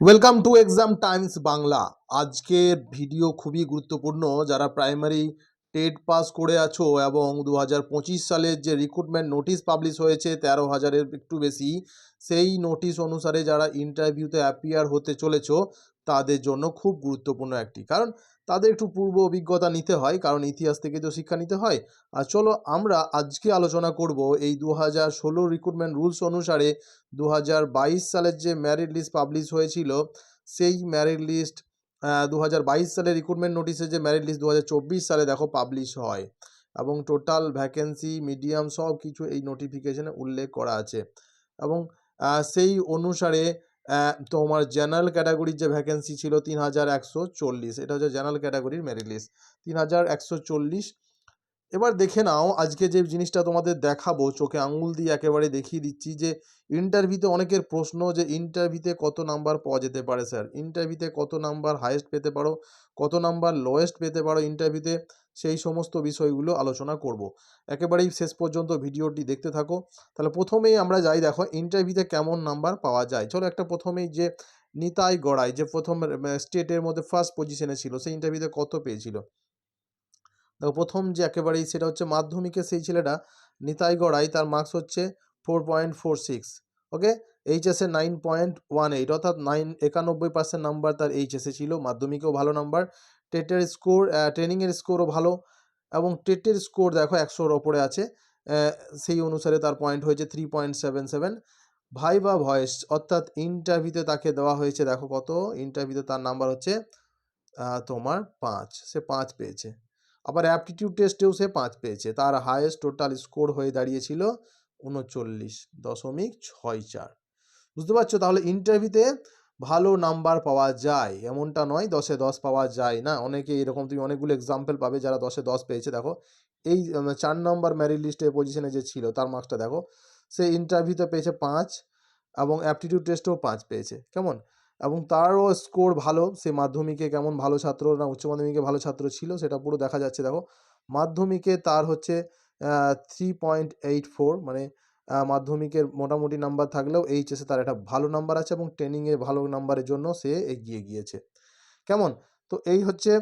Welcome to exam times Bangla আজকের video খুবই গুরুত্বপূর্ণ। যারা প্রাইমারি টেট পাস করে আছো এবং দু হাজার পঁচিশ সালের যে রিক্রুটমেন্ট নোটিশ পাবলিশ হয়েছে তেরো হাজারের একটু বেশি, সেই নোটিশ অনুসারে যারা ইন্টারভিউতে অ্যাপিয়ার হতে চলেছ, তাদের জন্য খুব গুরুত্বপূর্ণ একটি। কারণ তাদের একটু পূর্ব অভিজ্ঞতা নিতে হয়, কারণ ইতিহাস থেকে তো শিক্ষা নিতে হয়। আর চলো আমরা আজকে আলোচনা করব এই দু হাজার ষোলো রিক্রুটমেন্ট রুলস অনুসারে দু হাজার বাইশ সালের যে ম্যারিট লিস্ট পাবলিশ হয়েছিল, সেই ম্যারিট লিস্ট দু হাজার বাইশ সালে রিক্রুটমেন্ট নোটিশে যে ম্যারিট লিস্ট দু হাজার চব্বিশ সালে দেখো পাবলিশ হয়। এবং টোটাল ভ্যাকেন্সি মিডিয়াম সব কিছু এই নোটিফিকেশানে উল্লেখ করা আছে। এবং সেই অনুসারে তোমার জেনারেল ক্যাটাগরির যে ভ্যাকেন্সি ছিল তিন হাজার একশো চল্লিশ, এটা হচ্ছে জেনারেল ক্যাটাগরির মেরিট লিস্ট তিন হাজার একশো চল্লিশ, এবার দেখে নাও, আজকে যে জিনিসটা তোমাদের দেখাবো, চোখে আঙুল দিয়ে একেবারে দেখিয়ে দিচ্ছি যে ইন্টারভিউতে অনেকের প্রশ্ন যে ইন্টারভিউতে কত নাম্বার পাওয়া যেতে পারে স্যার ইন্টারভিউতে কত নাম্বার হাইয়েস্ট পেতে পারো, কত নাম্বার লোয়েস্ট পেতে পারো ইন্টারভিউতে সেই সমস্ত বিষয়গুলো আলোচনা করব। একেবারেই শেষ পর্যন্ত ভিডিওটি দেখতে থাকো। তাহলে প্রথমেই আমরা যাই, দেখো ইন্টারভিউতে কেমন নাম্বার পাওয়া যায়? চলো একটা প্রথমেই যে নিতাই গড়াই, যে প্রথম স্টেটের মধ্যে ফার্স্ট পজিশনে ছিল, সেই ইন্টারভিউতে কত পেয়েছিল? দেখো, প্রথম যে একেবারেই সেটা হচ্ছে মাধ্যমিকে সেই ছেলেটা, নিতাই গড়াই, তার মার্কস হচ্ছে four point four six okay এইচএসে nine point one eight অর্থাৎ নাইন একানব্বই পার্সেন্ট নাম্বার তার এইচএসে ছিল, মাধ্যমিকেও ভালো নাম্বার টেটের স্কোর ট্রেনিংয়ের স্কোরও ভালো এবং টেটের স্কোর দেখো একশোর ওপরে আছে সেই অনুসারে তার পয়েন্ট হয়েছে three point seven seven viva voice, অর্থাৎ ইন্টারভিউতে তাকে দেওয়া হয়েছে, দেখো কত ইন্টারভিউতে তার নাম্বার হচ্ছে তোমার পাঁচ, সে পাঁচ পেয়েছে। আবার অ্যাপটিটিউড টেস্টেও সে পাঁচ পেয়েছে, তার হায়েস্ট টোটাল স্কোর হয়ে দাঁড়িয়েছিল উনচল্লিশ দশমিক ছয় চার। বুঝতে পারছ? তাহলে ইন্টারভিউতে ভালো নাম্বার পাওয়া যায়। এমনটা নয়, দশে দশ পাওয়া যায় না। অনেকে এরকম, তুমি অনেকগুলো এক্সাম্পল পাবে যারা দশে দশ পেয়েছে। দেখো, এই চার নম্বর ম্যারিট লিস্টের পজিশনে যে ছিল, তার মার্কসটা দেখো, সে ইন্টারভিউতে পেয়েছে পাঁচ এবং অ্যাপটিটিউড টেস্টেও পাঁচ পেয়েছে। কেমন? এবং তারও স্কোর ভালো, সে মাধ্যমিকে কেমন ভালো ছাত্র না উচ্চ মাধ্যমিকে ভালো ছাত্র ছিল, সেটা পুরো দেখা যাচ্ছে। দেখো, মাধ্যমিকে তার হচ্ছে থ্রি পয়েন্ট এইট ফোর মানে মাধ্যমিকের মোটামুটি নাম্বার থাকলেও এইচএসে তার একটা ভালো নাম্বার আছে এবং ট্রেনিংয়ে ভালো নাম্বারের জন্য সে এগিয়ে গিয়েছে। কেমন? তো এই হচ্ছে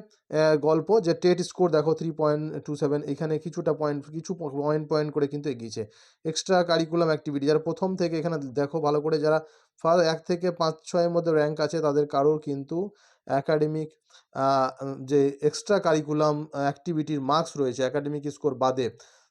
গল্প যে টেট স্কোর দেখো থ্রি পয়েন্ট টু সেভেন, এখানে কিছুটা পয়েন্ট, কিছু পয়েন্ট পয়েন্ট করে কিন্তু এগিয়েছে। এক্সট্রা কারিকুলাম অ্যাক্টিভিটি, যারা প্রথম থেকে এখানে দেখো ভালো করে যারা ফার, এক থেকে পাঁচ, ছয়ের মধ্যে র্যাঙ্ক আছে তাদের কারোর কিন্তু অ্যাকাডেমিক যে এক্সট্রা কারিকুলাম অ্যাক্টিভিটির মার্কস রয়েছে অ্যাকাডেমিক স্কোর বাদে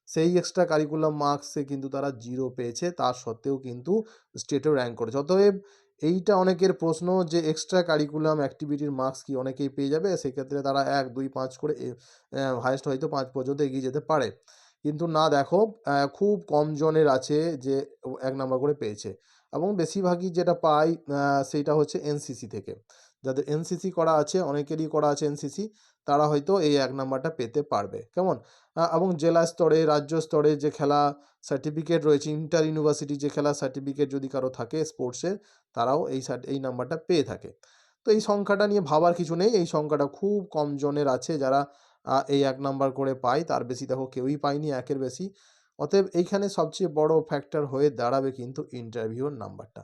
সেই এক্সট্রা কারিকুলাম মার্কসে কিন্তু তারা জিরো পেয়েছে তার সত্ত্বেও কিন্তু স্টেটেও র্যাঙ্ক করেছে। অতএব এইটা অনেকের প্রশ্ন যে এক্সট্রা কারিকুলাম অ্যাক্টিভিটির মার্কস কি অনেকেই পেয়ে যাবে? সেক্ষেত্রে তারা এক, দুই, পাঁচ করে হায়েস্ট হয়তো পাঁচ পর্যন্ত এগিয়ে যেতে পারে। কিন্তু না, দেখো খুব কম জনের আছে যে এক নাম্বার করে পেয়েছে। এবং বেশিরভাগই যেটা পাই সেইটা হচ্ছে এনসিসি থেকে। যাদের এনসিসি করা আছে, অনেকেরই করা আছে এনসিসি তারা হয়তো এই এক নাম্বারটা পেতে পারবে। কেমন? এবং জেলা স্তরে, রাজ্য স্তরে যে খেলা সার্টিফিকেট রয়েছে ইন্টার ইউনিভার্সিটি যে খেলা সার্টিফিকেট যদি কারও থাকে স্পোর্টসের তারাও এই এই নাম্বারটা পেয়ে থাকে। তো এই সংখ্যাটা নিয়ে ভাবার কিছু নেই, এই সংখ্যাটা খুব কম জনের আছে যারা এই এক নাম্বার করে পায়, তার বেশি দেখো কেউই পায়নি, একের বেশি। অতএব এইখানে সবচেয়ে বড় ফ্যাক্টর হয়ে দাঁড়াবে কিন্তু ইন্টারভিউর নাম্বারটা।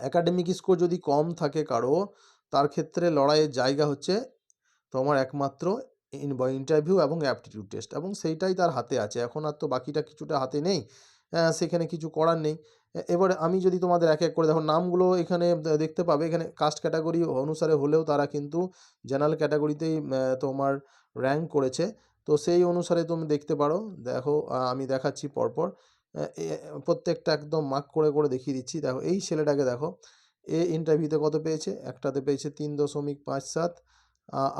একাডেমিক স্কোর যদি কম থাকে কারও, তার ক্ষেত্রে লড়াইয়ের জায়গা হচ্ছে তোমার একমাত্র ইন্টারভিউ এবং অ্যাপটিটিউড টেস্ট এবং সেইটাই তার হাতে আছে। এখন আর তো বাকিটা কিছুটা হাতে নেই। সেখানে কিছু করার নেই। এবারে আমি যদি তোমাদের এক এক করে, দেখো নামগুলো এখানে দেখতে পাবে। এখানে কাস্ট ক্যাটাগরি অনুসারে হলেও তারা কিন্তু জেনারেল ক্যাটাগরিতেই তোমার র্যাঙ্ক করেছে। তো সেই অনুসারে তুমি দেখতে পারো। দেখো আমি দেখাচ্ছি পরপর। প্রত্যেকটা একদম মার্ক করে করে দেখিয়ে দিচ্ছি। দেখো এই ছেলেটাকে দেখো এ ইন্টারভিউতে কত পেয়েছে? একটাতে পেয়েছে তিন দশমিক পাঁচ সাত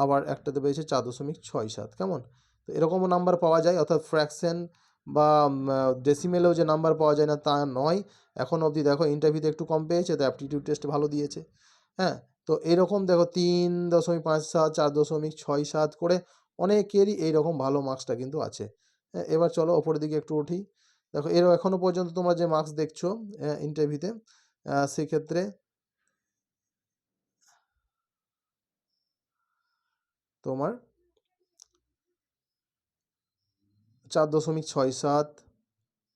আবার একটাতে পেয়েছে চার দশমিক ছয় সাত কেমন? তো এরকমও নাম্বার পাওয়া যায় অর্থাৎ ফ্র্যাকশন বা ডেসিমেলেও যে নাম্বার পাওয়া যায় না তা নয়। এখন অবধি দেখো ইন্টারভিউতে একটু কম পেয়েছে তো অ্যাপটিটিউড টেস্ট ভালো দিয়েছে। হ্যাঁ তো এরকম দেখো তিন দশমিক পাঁচ সাত চার দশমিক ছয় সাত করে অনেকেরই এইরকম ভালো মার্কসটা কিন্তু আছে। হ্যাঁ, এবার চলো ওপরের দিকে একটু উঠি। দেখো এর এখনও পর্যন্ত তোমরা যে মার্কস দেখছ ইন্টারভিউতে সেক্ষেত্রে তোমার চার দশমিক ছয় সাত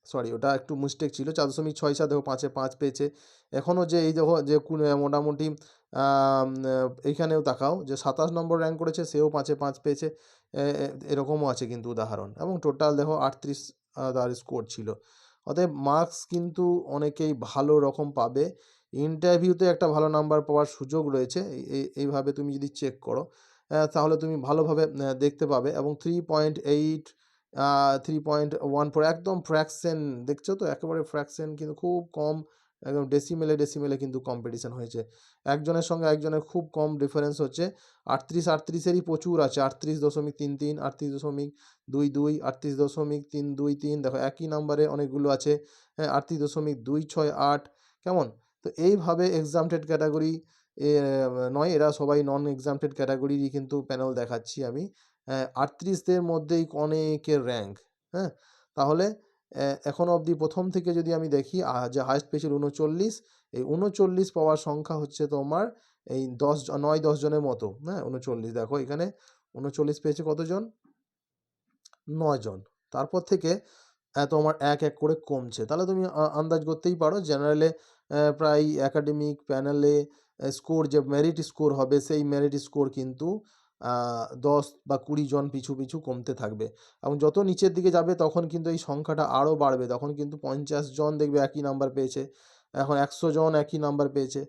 সরি ওটা একটু মিস্টেক ছিল, চার দশমিক ছয় সাত দেখো, পাঁচে পাঁচ পেয়েছে। এখনও যে এই দেখো, যে মোটামুটি এইখানেও তাকাও, যে সাতাশ নম্বর র্যাঙ্ক করেছে, সেও পাঁচে পাঁচ পেয়েছে এরকমও আছে কিন্তু উদাহরণ। এবং টোটাল দেখো, আটত্রিশ তার স্কোর ছিল। অতএব মার্কস কিন্তু অনেকেই ভালো রকম পাবে। ইন্টারভিউতে একটা ভালো নাম্বার পাওয়ার সুযোগ রয়েছে। এই- এই- এইভাবে তুমি যদি চেক করো তাহলে তুমি ভালোভাবে দেখতে পাবে এবং three point eight three point one four একদম ফ্র্যাকশন দেখছ তো? একেবারে ফ্র্যাকশন কিন্তু খুব কম একদম ডেসিমেলে ডেসিমেলে কিন্তু কম্পিটিশান হয়েছে। একজনের সঙ্গে একজনের খুব কম ডিফারেন্স হচ্ছে। আটত্রিশ, আটত্রিশেরই প্রচুর আছে। আটত্রিশ দশমিক তিন তিন, আটত্রিশ দশমিক দুই দুই, আটত্রিশ দশমিক তিন দুই তিন, দেখো একই নাম্বারে অনেকগুলো আছে। হ্যাঁ আটত্রিশ দশমিক দুই ছয় আট, কেমন? তো এইভাবে এক্সামটেড ক্যাটাগরি নয়, এরা সবাই নন এক্সামটেড ক্যাটাগরিরই কিন্তু প্যানেল দেখাচ্ছি আমি। আটত্রিশদের মধ্যেই অনেকের র্যাঙ্ক হ্যাঁ তাহলে এখনও অবধি প্রথম থেকে যদি আমি দেখি যে হায়েস্ট পেয়েছিল উনচল্লিশ এই উনচল্লিশ পাওয়ার সংখ্যা হচ্ছে তোমার এই দশ নয়, দশ জনের মতো হ্যাঁ? উনচল্লিশ দেখো এখানে উনচল্লিশ পেয়েছে কতজন? নয় জন। তারপর থেকে তোমার এক এক করে কমছে। তাহলে তুমি আন্দাজ করতেই পারো জেনারেলে প্রায় একাডেমিক প্যানেলে স্কোর যে মেরিট স্কোর হবে, সেই মেরিট স্কোর কিন্তু দশ বা কুড়ি জন পিছু পিছু কমতে থাকবে। এবং যত নিচের দিকে যাবে তখন কিন্তু এই সংখ্যাটা আরও বাড়বে। তখন কিন্তু পঞ্চাশ জন দেখবে একই নাম্বার পেয়েছে। এখন একশো জন একই নাম্বার পেয়েছে।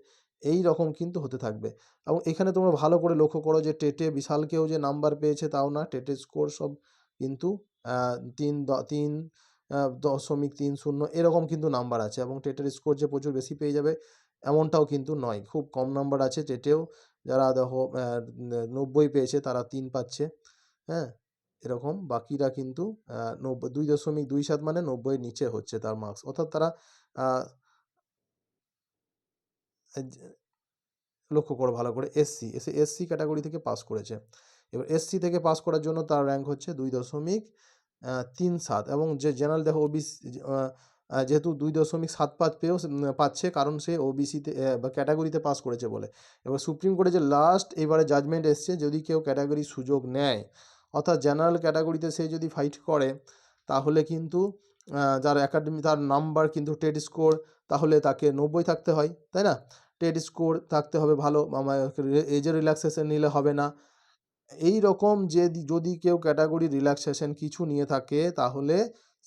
এই রকম কিন্তু হতে থাকবে। এবং এখানে তোমরা ভালো করে লক্ষ্য করো যে টেটে বিশালকেও যে নাম্বার পেয়েছে তাও না। টেটের স্কোর সব কিন্তু তিন তিন দশমিক তিন শূন্য এরকম কিন্তু নাম্বার আছে। এবং টেটের স্কোর যে প্রচুর বেশি পেয়ে যাবে, এমনটাও কিন্তু নয়। খুব কম নাম্বার আছে টেটেও। যারা দেখো নব্বই পেয়েছে তারা তিন পাচ্ছে হ্যাঁ? এরকম। বাকিরা কিন্তু নব্বই, দুই দশমিক দুই সাত মানে নব্বই নিচে হচ্ছে তার মার্কস অর্থাৎ তারা লক্ষ্য করো ভালো করে এসসি এসে এসসি ক্যাটাগরি থেকে পাস করেছে। এবার এসসি থেকে পাস করার জন্য তার র্যাঙ্ক হচ্ছে দুই দশমিক তিন সাত। এবং যে জেনারেল দেখো ওবিসি যেহেতু দুই দশমিক সাত পাঁচ পেয়েও পাচ্ছে, কারণ সে ওবিসিতে বা ক্যাটাগরিতে পাস করেছে বলে। এবার সুপ্রিম কোর্টে যে লাস্ট এবারে জাজমেন্ট এসছে, যদি কেউ ক্যাটাগরি সুযোগ নেয়, অর্থাৎ জেনারেল ক্যাটাগরিতে সে যদি ফাইট করে, তাহলে কিন্তু যার একাডেমি তার নাম্বার কিন্তু টেট স্কোর তাহলে তাকে নব্বই থাকতে হয়, তাই না? টেট স্কোর থাকতে হবে ভালো এজের রিল্যাক্সেশন নিলে হবে না। এই রকম যে যদি কেউ ক্যাটাগরি রিল্যাক্সেশন কিছু নিয়ে থাকে, তাহলে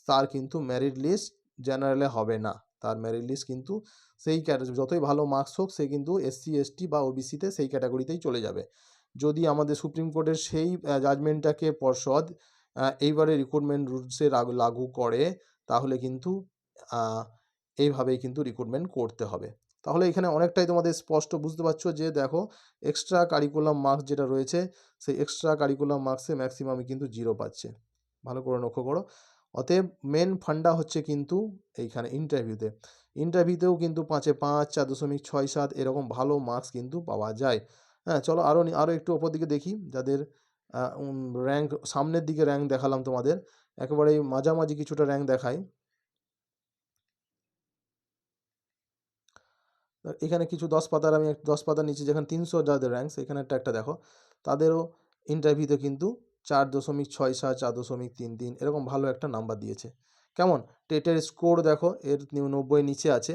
তার কিন্তু মেরিট লিস্ট জেনারেলে হবে না। তার মেরিট লিস্ট কিন্তু সেই যতই ভালো মার্কস হোক, সে কিন্তু এসসি এসটি বা ওবিসিতে সেই ক্যাটাগরিতেই চলে যাবে। যদি আমাদের সুপ্রিম কোর্টের সেই জাজমেন্টটাকে পর্ষদ এইবারে রিক্রুটমেন্ট রুলসে লাগু করে, তাহলে কিন্তু এইভাবেই কিন্তু রিক্রুটমেন্ট করতে হবে। তাহলে এখানে অনেকটাই তোমাদের স্পষ্ট বুঝতে পারছ যে দেখো এক্সট্রা কারিকুলাম মার্কস যেটা রয়েছে, সেই এক্সট্রা কারিকুলাম মার্কসে ম্যাক্সিমামই কিন্তু জিরো পাচ্ছে। ভালো করে লক্ষ্য করো। অতএব মেন ফান্ডা হচ্ছে কিন্তু এইখানে ইন্টারভিউতে ইন্টারভিউতেও কিন্তু পাঁচে পাঁচ, চার দশমিক ছয় সাত এরকম ভালো মার্কস কিন্তু পাওয়া যায়। হ্যাঁ চলো আরও আরও একটু ওপর দিকে দেখি, যাদের র্যাঙ্ক সামনের দিকে র্যাঙ্ক দেখালাম তোমাদের। একেবারে মাঝামাঝি কিছুটা র্যাঙ্ক দেখাই। এখানে কিছু দশ পাতার আমি দশ পাতার নিচে যেখানে তিনশো যাদের র্যাঙ্ক সেখানে একটা একটা দেখো। তাদেরও ইন্টারভিউতে কিন্তু চার দশমিক ছয় সাত, চার দশমিক তিন তিন এরকম ভালো একটা নাম্বার দিয়েছে। কেমন? টেটের স্কোর দেখো, এর নব্বই নিচে আছে।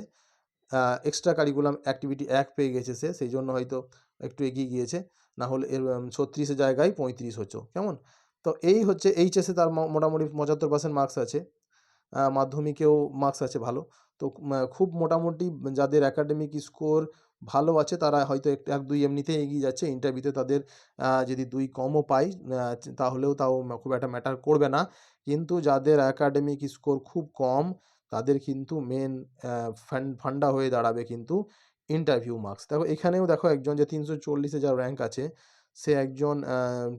এক্সট্রা কারিকুলাম অ্যাক্টিভিটি এক পেয়ে গেছে সে, সেই জন্য হয়তো একটু এগিয়ে গিয়েছে। না হলে এর ছত্রিশের জায়গায় পঁয়ত্রিশ হচ্ছে, কেমন? তো এই হচ্ছে এইচএসে তার মোটামুটি পঁচাত্তর পার্সেন্ট মার্কস আছে। মাধ্যমিকেও মার্কস আছে ভালো। তো খুব মোটামুটি যাদের একাডেমিক স্কোর ভালো আছে, তারা হয়তো একটু এক, দুই এমনিতেই এগিয়ে যাচ্ছে। ইন্টারভিউতে তাদের যদি দুই কমও পায় তাহলেও তাও খুব একটা ম্যাটার করবে না। কিন্তু যাদের অ্যাকাডেমিক স্কোর খুব কম, তাদের কিন্তু মেন ফান্ডা হয়ে দাঁড়াবে কিন্তু ইন্টারভিউ মার্কস দেখো, এখানেও দেখো একজন যে তিনশো চল্লিশে যা র্যাঙ্ক আছে, সে একজন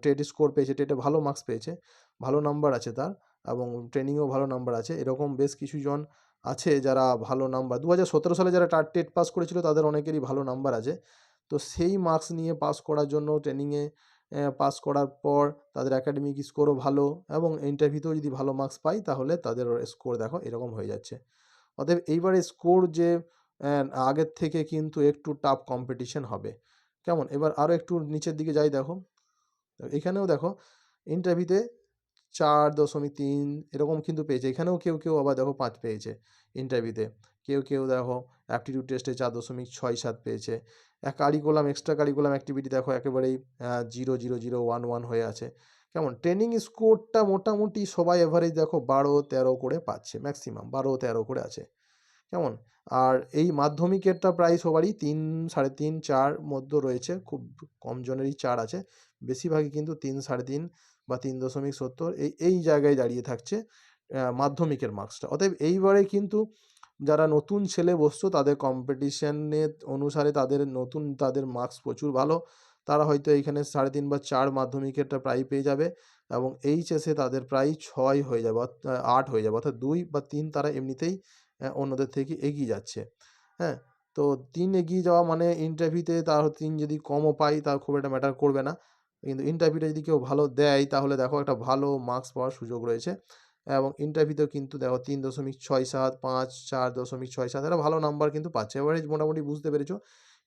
টেট স্কোর পেয়েছে টেটে ভালো মার্কস পেয়েছে, ভালো নাম্বার আছে তার এবং ট্রেনিংয়েও ভালো নাম্বার আছে। এরকম বেশ কিছু জন আছে যারা ভালো নাম্বার দু হাজার সতেরো সালে যারা টার টেট পাস করেছিল তাদের অনেকেরই ভালো নাম্বার আছে। তো সেই মার্কস নিয়ে পাস করার জন্য ট্রেনিংয়ে পাস করার পর তাদের একাডেমিক স্কোরও ভালো এবং ইন্টারভিউতেও যদি ভালো মার্কস পাই তাহলে তাদের স্কোর দেখো এরকম হয়ে যাচ্ছে। অতএব এইবারে স্কোর যে আগের থেকে কিন্তু একটু টাফ কম্পিটিশন হবে। কেমন? এবার আরও একটু নিচের দিকে যাই দেখো। এখানেও দেখো ইন্টারভিউতে চার দশমিক তিন এরকম কিন্তু পেয়েছে। এখানেও কেউ কেউ আবার দেখো পাঁচ পেয়েছে ইন্টারভিউতে কেউ কেউ দেখো অ্যাপটিটিউড টেস্টে চার দশমিক ছয় সাত পেয়েছে। কারিকুলাম এক্সট্রা কারিকুলাম অ্যাক্টিভিটি দেখো একেবারেই zero zero zero one one হয়ে আছে। কেমন? ট্রেনিং স্কোরটা মোটামুটি সবাই এভারেজ দেখো বারো, তেরো করে পাচ্ছে ম্যাক্সিমাম বারো, তেরো করে আছে। কেমন? আর এই মাধ্যমিকেরটা প্রায় সবারই তিন, সাড়ে তিন, চার মধ্যে রয়েছে। খুব কম জনেরই চার আছে। বেশিরভাগই কিন্তু তিন, সাড়ে তিন বা তিন দশমিক সত্তর এই এই জায়গায় দাঁড়িয়ে থাকছে মাধ্যমিকের মার্কসটা অতএব এইবারে কিন্তু যারা নতুন ছেলে বসছো, তাদের কম্পিটিশনের অনুসারে তাদের নতুন, তাদের মার্কস প্রচুর ভালো। তারা হয়তো এইখানে সাড়ে তিন বা চার মাধ্যমিকেরটা প্রায় পেয়ে যাবে এবং এইচএসে তাদের প্রায় ছয় হয়ে যাবে আট হয়ে যাবে। অর্থাৎ দুই বা তিন তারা এমনিতেই অন্যদের থেকে এগিয়ে যাচ্ছে। হ্যাঁ তো তিন এগিয়ে যাওয়া মানে ইন্টারভিউতে তার তিন যদি কমও পাই, তা খুব একটা ম্যাটার করবে না। কিন্তু ইন্টারভিউটা যদি কেউ ভালো দেয়, তাহলে দেখো একটা ভালো মার্কস পাওয়ার সুযোগ রয়েছে। এবং ইন্টারভিউতেও কিন্তু দেখো তিন দশমিক ছয় সাত পাঁচ চার দশমিক ছয় সাত এরা ভালো নাম্বার কিন্তু পাচ্ছে। এভারেজ মোটামুটি বুঝতে পেরেছ।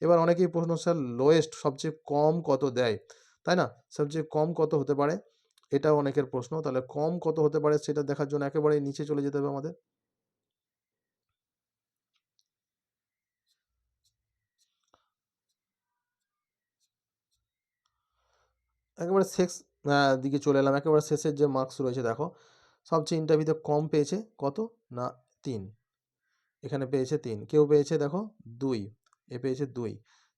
এবার অনেকেই প্রশ্ন, স্যার লোয়েস্ট সবচেয়ে কম কত দেয়? তাই না? সবচেয়ে কম কত হতে পারে? এটাও অনেকের প্রশ্ন। তাহলে কম কত হতে পারে সেটা দেখার জন্য একেবারে নিচে চলে যেতে হবে আমাদের। একেবারে শেষ দিকে চলে এলাম। একেবারে শেষের যে মার্কস রয়েছে, দেখো। সবচেয়ে ইন্টারভিউতে কম পেয়েছে কত? না, তিন। এখানে পেয়েছে তিন। কেউ পেয়েছে, দেখো, দুই। এ পেয়েছে দুই।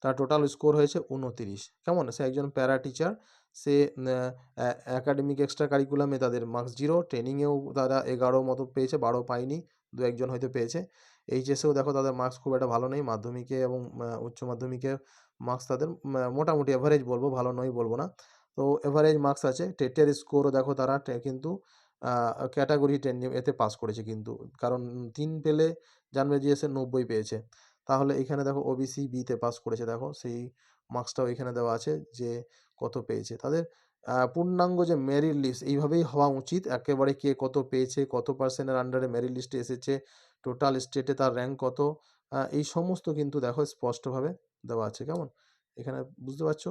তার টোটাল স্কোর হয়েছে উনতিরিশ। কেমন? সে একজন প্যারা টিচার সে একাডেমিক এক্সট্রা কারিকুলামে তাদের মার্কস জিরো ট্রেনিংয়েও তারা এগারো মতো পেয়েছে, বারো পায়নি, দু একজন হয়তো পেয়েছে। এইচএসেও দেখো, তাদের মার্কস খুব একটা ভালো নেই। মাধ্যমিকে এবং উচ্চ মাধ্যমিকে মার্কস তাদের মোটামুটি অ্যাভারেজ বলব, ভালো নয় বলব না। তো এভারেজ মার্কস আছে। টেটের স্কোরও দেখো তারা কিন্তু ক্যাটাগরি টেন এতে পাস করেছে কিন্তু। কারণ তিন পেলে জানবে যে এসে নব্বই পেয়েছে। তাহলে এখানে দেখো ওবিসি বিতে পাস করেছে দেখো। সেই মার্কসটাও এখানে দেওয়া আছে যে কত পেয়েছে। তাদের পূর্ণাঙ্গ যে মেরিট লিস্ট এইভাবেই হওয়া উচিত। একেবারে কে কত পেয়েছে, কত পার্সেন্টের আন্ডারে মেরিট লিস্টে এসেছে টোটাল স্টেটে তার র্যাঙ্ক কত এই সমস্ত কিন্তু দেখো স্পষ্টভাবে দেওয়া আছে। কেমন? এখানে বুঝতে পারছ?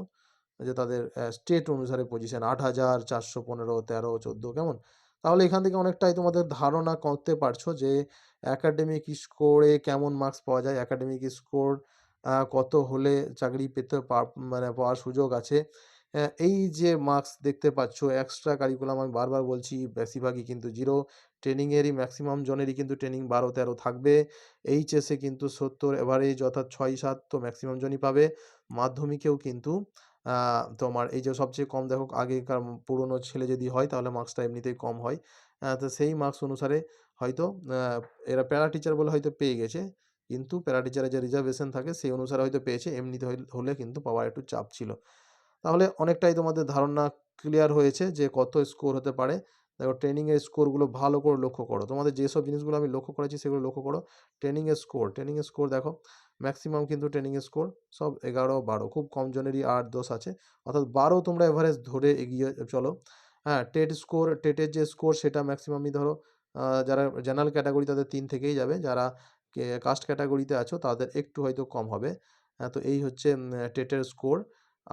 যে তাদের স্টেট অনুসারে পজিশন আট হাজার চারশো পনেরো, তেরো, চোদ্দ, কেমন? তাহলে এখান থেকে অনেকটাই তোমাদের ধারণা করতে পারছ যে অ্যাকাডেমিক স্কোরে কেমন মার্কস পাওয়া যায় অ্যাকাডেমিক স্কোর কত হলে চাকরি পেতে মানে পাওয়ার সুযোগ আছে। এই যে মার্কস দেখতে পাচ্ছ এক্সট্রা কারিকুলাম আমি বারবার বলছি, বেশিরভাগই কিন্তু জিরো ট্রেনিংয়েরই ম্যাক্সিমাম জনেরই কিন্তু ট্রেনিং বারো, তেরো থাকবে। এইচএসে কিন্তু সত্তর এভারেজ অর্থাৎ ছয়, সাত তো ম্যাক্সিমাম জনই পাবে। মাধ্যমিকেও কিন্তু তোমার এই যে সবচেয়ে কম দেখো আগেকার পুরনো ছেলে যদি হয় তাহলে মার্কসটা এমনিতেই কম হয়। তো সেই মার্কস অনুসারে হয়তো এরা প্যারা টিচার বলে হয়তো পেয়ে গেছে। কিন্তু প্যারা টিচারের যে রিজার্ভেশন থাকে সেই অনুসারে হয়তো পেয়েছে, এমনিতে হলে কিন্তু পাওয়ার একটু চাপ ছিল। তাহলে অনেকটাই তোমাদের ধারণা ক্লিয়ার হয়েছে যে কত স্কোর হতে পারে। দেখো ট্রেনিংয়ের স্কোরগুলো ভালো করে লক্ষ্য করো। তোমাদের যেসব জিনিসগুলো আমি লক্ষ্য করেছি সেগুলো লক্ষ্য করো। ট্রেনিংয়ের স্কোর ট্রেনিংয়ের স্কোর দেখো ম্যাক্সিমাম কিন্তু ট্রেনিংয়ের স্কোর সব এগারো, বারো, খুব কম জনেরই আট, দশ আছে। অর্থাৎ বারো তোমরা এভারেজ ধরে এগিয়ে চলো। হ্যাঁ টেট স্কোর টেটের যে স্কোর সেটা ম্যাক্সিমামই ধরো যারা জেনারেল ক্যাটাগরি তাদের তিন থেকেই যাবে। যারা কাস্ট ক্যাটাগরিতে আছো তাদের একটু হয়তো কম হবে। হ্যাঁ তো এই হচ্ছে টেটের স্কোর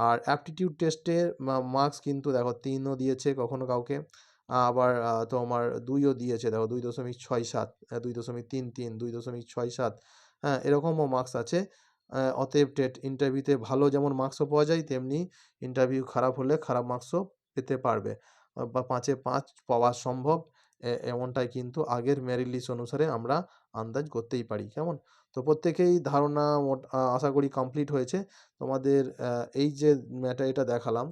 আর অ্যাপটিটিউড টেস্টের মার্কস কিন্তু দেখো তিনও দিয়েছে কখনো কাউকে, আবার তোমার দুইও দিয়েছে। দেখো দুই দশমিক ছয় সাত, দুই দশমিক তিন তিন, দুই দশমিক ছয় সাত হ্যাঁ এরকমও মার্কস আছে। অতএব টেট ইন্টারভিউতে ভালো যেমন মার্কসও পাওয়া যায়, তেমনি ইন্টারভিউ খারাপ হলে খারাপ মার্কসও পেতে পারবে। বা পাঁচে পাঁচ পাওয়া সম্ভব। এমনটাই কিন্তু আগের মেরিট লিস্ট অনুসারে আমরা আন্দাজ করতেই পারি। কেমন? তো প্রত্যেকেই ধারণা আশা করি কমপ্লিট হয়েছে। তোমাদের এই যে ম্যাটা এটা দেখালাম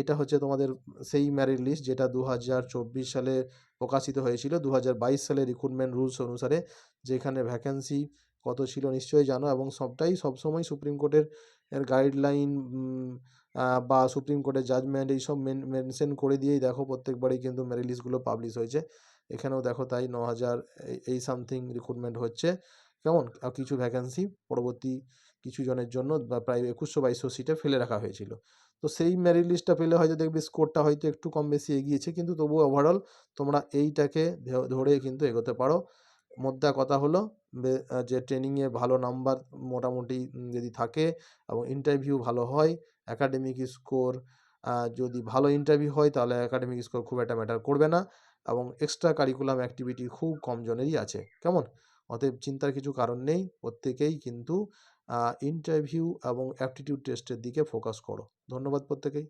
এটা হচ্ছে তোমাদের সেই ম্যারিট লিস্ট যেটা দু হাজার চব্বিশ সালে প্রকাশিত হয়েছিল। দু হাজার বাইশ সালে রিক্রুটমেন্ট রুলস অনুসারে যেখানে ভ্যাকেন্সি কত ছিল নিশ্চয়ই জানো এবং সবটাই সবসময় সুপ্রিম কোর্টের, এর গাইডলাইন বা সুপ্রিম কোর্টের জাজমেন্ট এইসব মেনশন করে দিয়েই দেখো প্রত্যেকবারই কিন্তু মেরিট লিস্টগুলো পাবলিশ হয়েছে। এখানেও দেখো তাই ন হাজার এই- সামথিং রিক্রুটমেন্ট হচ্ছে। কেমন? কিছু ভ্যাকেন্সি পরবর্তী কিছু জনের জন্য বা প্রায় একুশশো বাইশশো সিটে ফেলে রাখা হয়েছিল। তো সেই মেরিট লিস্টটা পেলে হয়তো দেখবে স্কোরটা হয়তো একটু কম বেশি এগিয়েছে, কিন্তু তবুও ওভারঅল তোমরা এইটাকে ধরে কিন্তু এগোতে পারো। মোদ্দা কথা হলো যে ট্রেনিংয়ে ভালো নাম্বার মোটামুটি যদি থাকে এবং ইন্টারভিউ ভালো হয় একাডেমিক স্কোর যদি ভালো ইন্টারভিউ হয় তাহলে একাডেমিক স্কোর খুব একটা ম্যাটার করবে না এবং এক্সট্রা কারিকুলাম অ্যাক্টিভিটি খুব কম জনেরই আছে। কেমন? অতএব চিন্তার কিছু কারণ নেই, প্রত্যেকেই কিন্তু ইন্টারভিউ এবং অ্যাপটিটিউড টেস্টের দিকে ফোকাস করো। ধন্যবাদ প্রত্যেকেই।